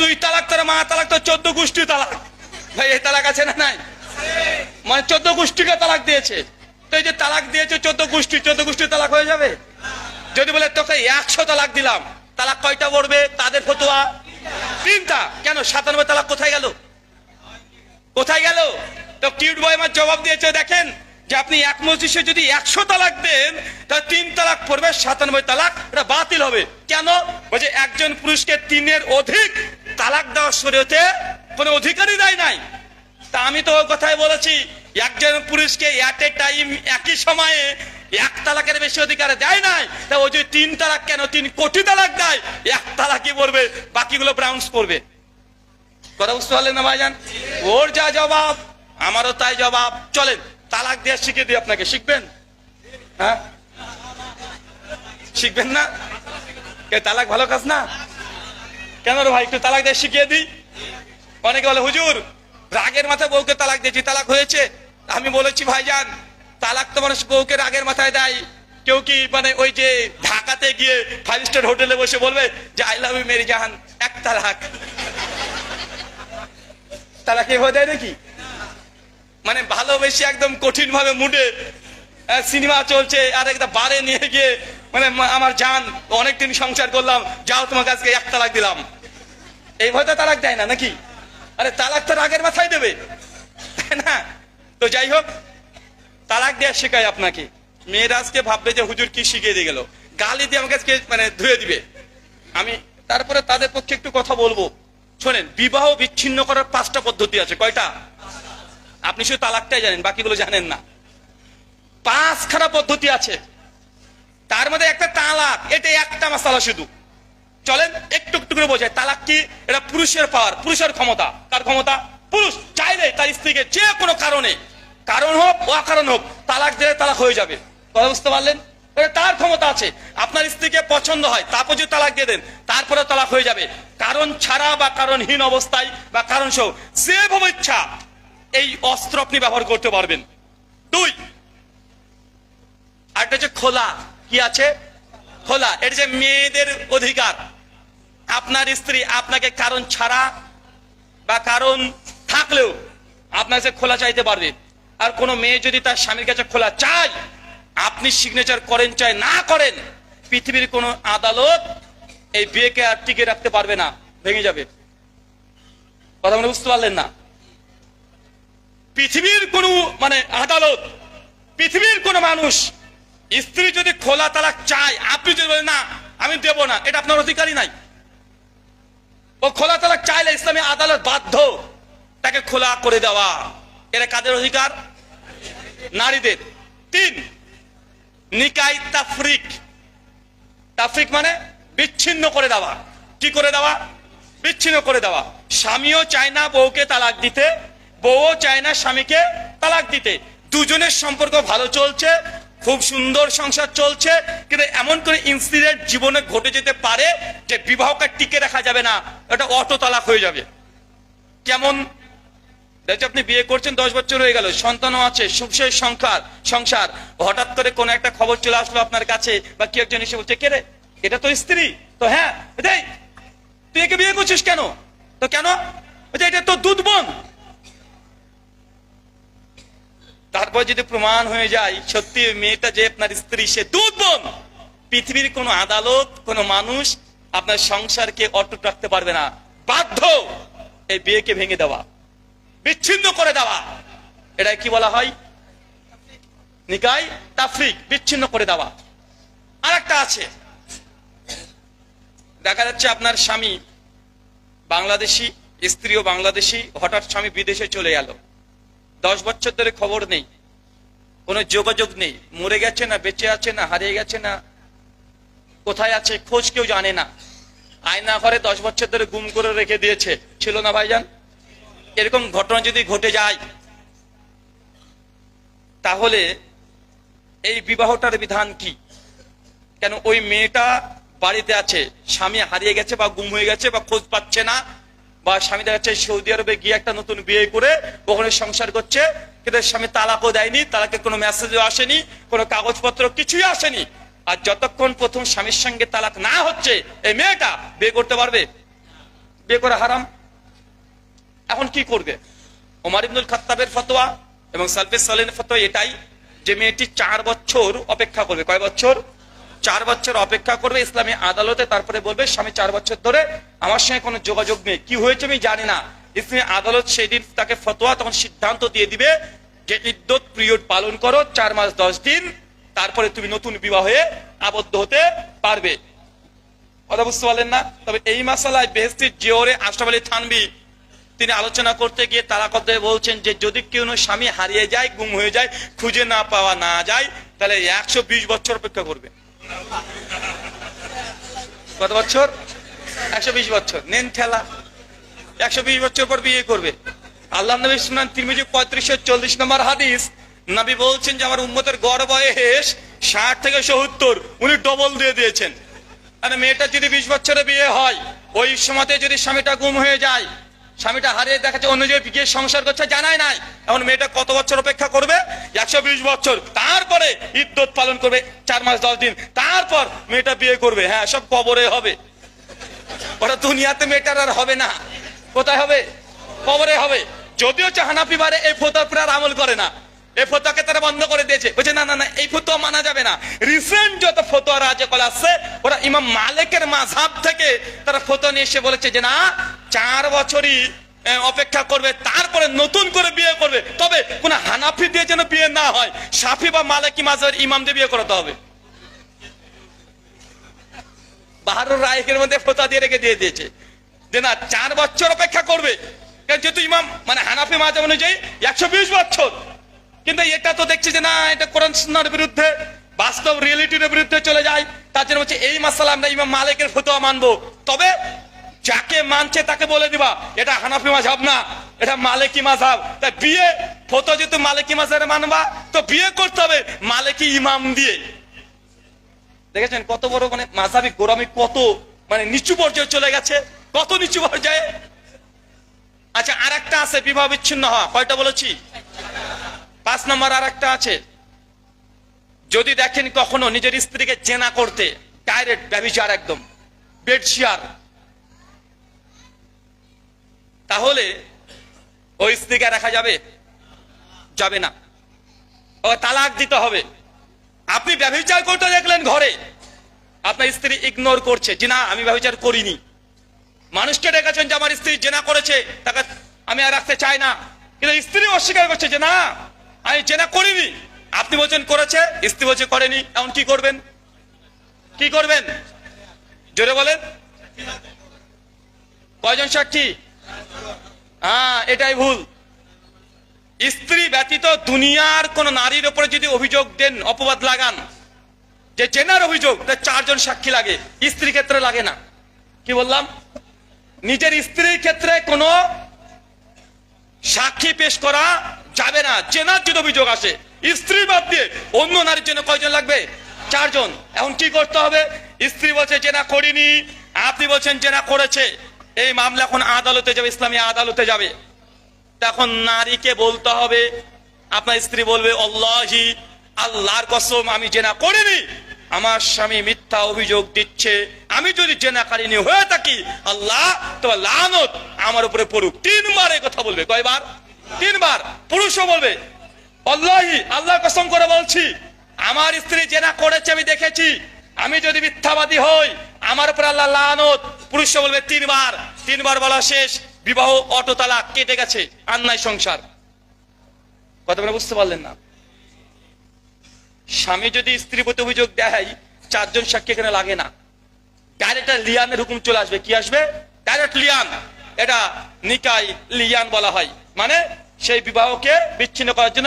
দুই তালাক তোর মা, তালাক তো চোদ্দ গোষ্ঠী তালাক। ভাই, এই তালাক আছে না নাই? মানে চোদ্দ গোষ্ঠীকে তালাক দিয়েছে। তো এই যে তালাক দিয়েছে চোদ্দ গোষ্ঠী চোদ্দ গোষ্ঠী তালাক হয়ে যাবে? যদি বলে তোকে একশো তালাক দিলাম, তালাক কয়টা পড়বে? তাদের ফতোয়া? তিনটা। কেন? সাতানব্বই তালাক কোথায় গেল? কোথায় গেল? তো কিউট বয় আমার জবাব দিয়েছে, দেখেন, যে আপনি এক মজলিসে যদি একশো তালাক দেন, তাহলে তিন তালাক পড়বে, সাতানব্বই তালাক, এটা বাতিল হবে। কেন? বলছে, একজন পুরুষকে তিনের অধিক তালাক দেওয়ার শরীয়তে কোনো অধিকারই দেয় নাই। তা আমি তো কথাই বলেছি, একজন পুরুষকে এট এ টাইম একই সময়ে এক তালাকের বেশি অধিকার দেয় নাই। তা ওই যে তিন তালাক কেন? তিন কোটি তালাক দেয়। এক তালাকই পড়বে, বাকিগুলো ব্রাউন্স পড়বে। কথা বুঝতে পারলেন না ভাইজান? ওর যা জবাব, আমারও তাই জবাব। চলেন, তালাক দিয়ে শিখে দিই আপনাকে। শিখবেন? হ্যাঁ? শিখবেন না? তালাক ভালো কাজ না? কেন রে ভাই, একটু তালাক দিয়ে শিখিয়ে দিই? অনেকে বলে, হুজুর, রাগের মাথায় বউকে তালাক দিয়েছি, তালাক হয়েছে। আমি বলেছি, ভাইজান, তালাক তো মানুষ বউকে রাগের মাথায় দেয়। কেউ কি মানে ওই যে ঢাকাতে গিয়ে ফাইভ স্টার হোটেলে বসে বলবে যে আই লাভ ইউ মেরি জাহান, এক তালাক। তালাক এভাবে দেয় নাকি? মানে ভালোবেসে একদম কঠিন ভাবে মুডে সিনেমা চলছে, আর একটা বারে নিয়ে গিয়ে মানে আমার জান, অনেকদিন সংসার করলাম, যাও তোমাকে আজকে এক তালাক দিলাম। এই ভয়তে তালাক দেয় না, নাকি? আরে, তালাক তো রাগের মাথায় দেবে। না? তো যাই হোক, তালাক দেওয়া শেখায় আপনাকে। মেয়েরা আজকে ভাববে যে হুজুর কি শিখিয়ে দিয়ে গেল। গালি দিয়ে আমাকে আজকে মানে ধুয়ে দিবে। আমি, তারপরে তাদের পক্ষে একটু কথা বলব। শোনেন, বিবাহ বিচ্ছিন্ন করার পাঁচটা পদ্ধতি আছে। কয়টা? আপনি শুধু তালাকটাই জানেন, বাকিগুলো জানেন না। পাঁচখানা পদ্ধতি আছে। তার মধ্যে একটা তালাক এটা একটা মাসালা শুধু। চলেন, একটু একটু করে বোঝায় তালাক কি? এটা পুরুষের পাওয়ার, পুরুষের ক্ষমতা। কার ক্ষমতা? পুরুষ, চাইলে তার স্ত্রীকে যে কোনো কারণে, কারণ হোক, অকারণ হোক, তালাক দিলে তালাক হয়ে যাবে। কথা বুঝতে পারলেন? তার ক্ষমতা আছে। আপনার স্ত্রীকে পছন্দ হয়, তারপর যদি তালাক দিয়ে দেন তারপরে তালাক হয়ে যাবে। কারণ ছাড়া বা কারণহীন অবস্থায় বা কারণ সহ যেভাবে ইচ্ছা এই অস্ত্র আপনি ব্যবহার করতে পারবেন। দুই আরেকটা হচ্ছে খোলা। কি আছে? খোলা। এটা যে মেয়েদের অধিকার। আপনার স্ত্রী আপনাকে কারণ ছাড়া বা কারণ থাকলেও আপনার কাছে খোলা চাইতে পারবে। আর কোন মেয়ে যদি তার স্বামীর কাছে খোলা চায়, আপনি সিগনেচার করেন চাই, না করেন, পৃথিবীর কোন আদালত এই বিয়েকে আর টিকে রাখতে পারবে না। ভেঙে যাবে। কথা মানে বুঝতে পারলেন না? পৃথিবীর কোন মানে আদালত, পৃথিবীর কোন মানুষ স্ত্রী যদি খোলা তালাক চায়, আপনি যদি বলেন, না, আমি দেব না, এটা আপনার অধিকারই নাই। ও খোলা তালাক চাইলে ইসলামী আদালত বাধ্য তাকে খোলা করে দেওয়া। এটা কাদের অধিকার? নারীদের। তিন, নিকাই তাফরিক। তাফরিক মানে বিচ্ছিন্ন করে দেওয়া। কি করে দেওয়া? বিচ্ছিন্ন করে দেওয়া। স্বামীও চায় না বউকে তালাক দিতে, বউও চায় না স্বামীকে তালাক দিতে। দুজনের সম্পর্ক ভালো চলছে খুব সুন্দর সংসার চলছে, কিন্তু এমন করে ইনসিডেন্ট জীবনে ঘটে যেতে পারে যে বিবাহকে টিকে রাখা যাবে না, এটা অটো তালাক হয়ে যাবে। কেমন? আপনি বিয়ে করছেন, দশ বছর হয়ে গেল, সন্তানও আছে, সুখের সংসার সংসার। হঠাৎ করে কোন একটা খবর চলে আসলো আপনার কাছে, বা কি একজন এসে বলছে, কে রে? এটা তো স্ত্রী? তো হ্যাঁ তুই একে বিয়ে করছিস কেন? তো কেন? এটা তো দুধ বোন। তারপর যদি প্রমাণ হয়ে যায়, সত্যি ওই মেয়েটা যে আপনার স্ত্রী, সে দুধ বোন পৃথিবীর কোন আদালত, কোন মানুষ আপনার সংসারকে অটুট রাখতে পারবে না। বাধ্য এই বিয়েকে ভেঙে দেওয়া, বিচ্ছিন্ন করে দেওয়া। এটা কি বলা হয়? নিকাই, তাফরিক, বিচ্ছিন্ন করে দেওয়া। আর একটা আছে। দেখা যাচ্ছে আপনার স্বামী বাংলাদেশি স্ত্রীও বাংলাদেশি, হঠাৎ স্বামী বিদেশে চলে গেল। দশ বছর ধরে খবর নেই। কোনো যোগাযোগ নেই। মরে গেছে না, বেঁচে আছে না, হারিয়ে গেছে না, কোথায় আছে খোঁজ কেউ জানে না। আয়না ঘরে দশ বছর ধরে গুম করে রেখে দিয়েছে। ছিল না ভাইজান? এরকম ঘটনা যদি ঘটে যায়, তাহলে এই বিবাহটার বিধান কি? কেন ওই মেয়েটা বাড়িতে আছে, স্বামী হারিয়ে গেছে বা গুম হয়ে গেছে বা খোঁজ পাচ্ছে না, বা স্বামী দেখা যাচ্ছে সৌদি আরবে গিয়ে একটা নতুন বিয়ে করে, ওখানে সংসার করছে কিন্তু স্বামী তালাকও দেয়নি তালাকে কোনো মেসেজও আসেনি, কোনো কাগজপত্র কিছুই আসেনি। আর যতক্ষণ প্রথম স্বামীর সঙ্গে তালাক না হচ্ছে, এই মেয়েটা বিয়ে করতে পারবে? বিয়ে করা হারাম। এখন কি করবে? ওমার ইবনুল খাত্তাবের ফতোয়া এবং সালফে সালেনের ফতোয়া এটাই যে মেয়েটি চার বছর অপেক্ষা করবে। কয় বছর? চার বছর অপেক্ষা করবে ইসলামী আদালতে, তারপরে বলবে, স্বামী, চার বছর ধরে আমার সঙ্গে কোনো যোগাযোগ নেই। কি হয়েছে আমি জানি না। ইসলামী আদালত সেদিন তাকে ফতোয়া, তখন সিদ্ধান্ত দিয়ে দিবে যে ইদ্যত পিরিয়ড পালন করো, চার মাস, দশ দিন, তারপরে তুমি নতুন বিবাহে আবদ্ধ হতে পারবে। কথা বুঝতে পারলেন না? তবে এই মাসালায় বেহস্তির জিওরে আশরাফ আলী থানবি তিনি আলোচনা করতে গিয়ে তারা কথা বলছেন যে, যদি কেউ স্বামী হারিয়ে যায়, গুম হয়ে যায়, খুঁজে না পাওয়া না যায়, তাহলে একশো বিশ বছর অপেক্ষা করবে। কত বছর? একশো বিশ বছর। নেন ঠেলা। একশো বিশ বছর পর বিয়ে করবে। আল্লাহ নবী শুনান তিরমিজি পঁয়ত্রিশশো চল্লিশ নম্বর হাদিস, নবী বলছেন যে, আমার উম্মতের গড় বয়স ষাট থেকে সত্তর, উনি ডবল দিয়ে দিয়েছেন। মানে মেয়েটা যদি বিশ বছরে বিয়ে হয়, ওই সময়তে যদি স্বামীটা গুম হয়ে যায়, স্বামীটা হারিয়ে দেখাচ্ছে, অন্য যে গিয়ে সংসার করছে, জানাই নাই। এখন মেয়েটা কত বছর অপেক্ষা করবে? একশো বিশ বছর। তারপরে ইদ্যত পালন করবে, চার মাস, দশ দিন। তারপর মেয়েটা বিয়ে করবে। হ্যাঁ সব কবরে হবে। ওটা দুনিয়াতে মেয়েটার আর হবে না। কোথায় হবে, কবরে হবে। যদিও হানাফি বারে এই ফতোয়ার উপরে আর আমল করে না। এই ফতোয়াকে তারা বন্ধ করে দিয়েছে। বলছে, না না না, এই ফতোয়া মানা যাবে না। রিসেন্ট যত ফতোয়া রাজে কল আসছে, ওরা ইমাম মালিকের মাঝাব থেকে তারা ফতোয়া নিয়ে এসে বলেছে যে, না, চার বছরই অপেক্ষা করবে, তারপরে নতুন করে বিয়ে করবে। তবে কোন হানাফি দিয়ে যেন বিয়ে না হয়, সাফি বা মালিকি মাঝাবের ইমাম দিয়ে বিয়ে করাতে হবে। বাহারুর রায়কের মধ্যে ফোতা দিয়ে রেখে দিয়ে দিয়েছে। যে না চার বছর অপেক্ষা করবে। যেহেতু ইমাম মানে হানাফি মাঝে অনুযায়ী একশো বিশ বছর। কিন্তু এটা তো দেখছি যে না, এটা কোরআন বিরুদ্ধে, বাস্তব রিয়েলিটির বিরুদ্ধে চলে যায়। তার জন্য হচ্ছে এই মাসালা আমরা ইমাম মালিকের ফতোয়া মানবো। তবে যাকে মানছে তাকে বলে দিবা, এটা হানাফি মাঝাব না, এটা মালিকি মাঝাব তাই বিয়ে ফতো যেহেতু মালিকি মাঝাবে মানবা, তো বিয়ে করতে হবে মালিকি ইমাম দিয়ে। দেখেছেন কত বড় মানে মাঝাবি গোরামি কত মানে নিচু পর্যায়ে চলে গেছে। কত নিচু পর্যায়ে? আচ্ছা আর একটা আছে, বিবাহ বিচ্ছিন্ন হওয়া। কয়টা বলেছি? পাঁচ নম্বর আর একটা আছে। যদি দেখেন কখনো নিজের স্ত্রীকে জেনা করতে, ডাইরেক্ট ব্যবিচার একদম বেডশিয়ার তাহলে ওই স্ত্রীকে রাখা যাবে? যাবে না। ও তালাক দিতে হবে। আপনি ব্যবচার করতে দেখলেন ঘরে। আপনার স্ত্রী ইগনোর করছে, যে না, আমি ব্যবচার করিনি। মানুষকে ডেকেছেন যে আমার স্ত্রী জেনা করেছে, তাকে আমি আর রাখতে চাই না। কিন্তু স্ত্রী অস্বীকার করছে যে না, আমি জেনা করিনি। আপনি বলছেন করেছে, স্ত্রী বলছে করেনি, এখন কি করবেন? কি করবেন? জোরে বলেন। কয়জন সাক্ষী? হ্যাঁ এটাই ভুল। স্ত্রী ব্যতীত দুনিয়ার কোন নারীর উপরে যদি অভিযোগ দেন, অপবাদ লাগান, যে জেনার অভিযোগ চারজন সাক্ষী লাগে। স্ত্রী ক্ষেত্রে লাগে না। কি বললাম? নিজের স্ত্রীর ক্ষেত্রে কোনো সাক্ষী পেশ করা যাবে না। জেনার যদি অভিযোগ আসে, স্ত্রী বাদ দিয়ে অন্য নারীর জন্য কয়জন লাগবে? চারজন। এখন কি করতে হবে? স্ত্রী বলছে, জেনা করিনি। আপনি বলছেন, জেনা করেছে। এই মামলা এখন আদালতে যাবে, ইসলামী আদালতে যাবে। তখন নারীকে বলতে হবে, আপনার স্ত্রী বলবে, অল্লাহি, আল্লাহর কসম, আমি জেনা করিনি। আমার স্বামী মিথ্যা অভিযোগ দিচ্ছে। আমি যদি জেনাকারিনী হয়ে থাকি, আল্লাহ তোমার লানত আমার উপরে পড়ুক। তিনবার এই কথা বলবে। কয়বার? তিনবার। পুরুষও বলবে অল্লাহি আল্লাহ কসম করে বলছি, আমার স্ত্রী জেনা করেছে, আমি দেখেছি। আমি যদি মিথ্যাবাদী হই, আমার উপর আল্লাহ লানত। পুরুষ বলবে, তিনবার। তিনবার বলা শেষ। বিবাহ অটো কেটে গেছে। আন্নায় সংসার। কথা বুঝতে পারলেন না। স্বামী যদি স্ত্রী প্রতি অভিযোগ দেয়, চারজন সাক্ষী এখানে লাগে না। ডাইরেক্ট লিয়ানের হুকুম চলে আসবে। কি আসবে? ডাইরেক্ট লিয়ান। এটা নিকাই লিয়ান বলা হয়। মানে সেই বিবাহকে বিচ্ছিন্ন করার জন্য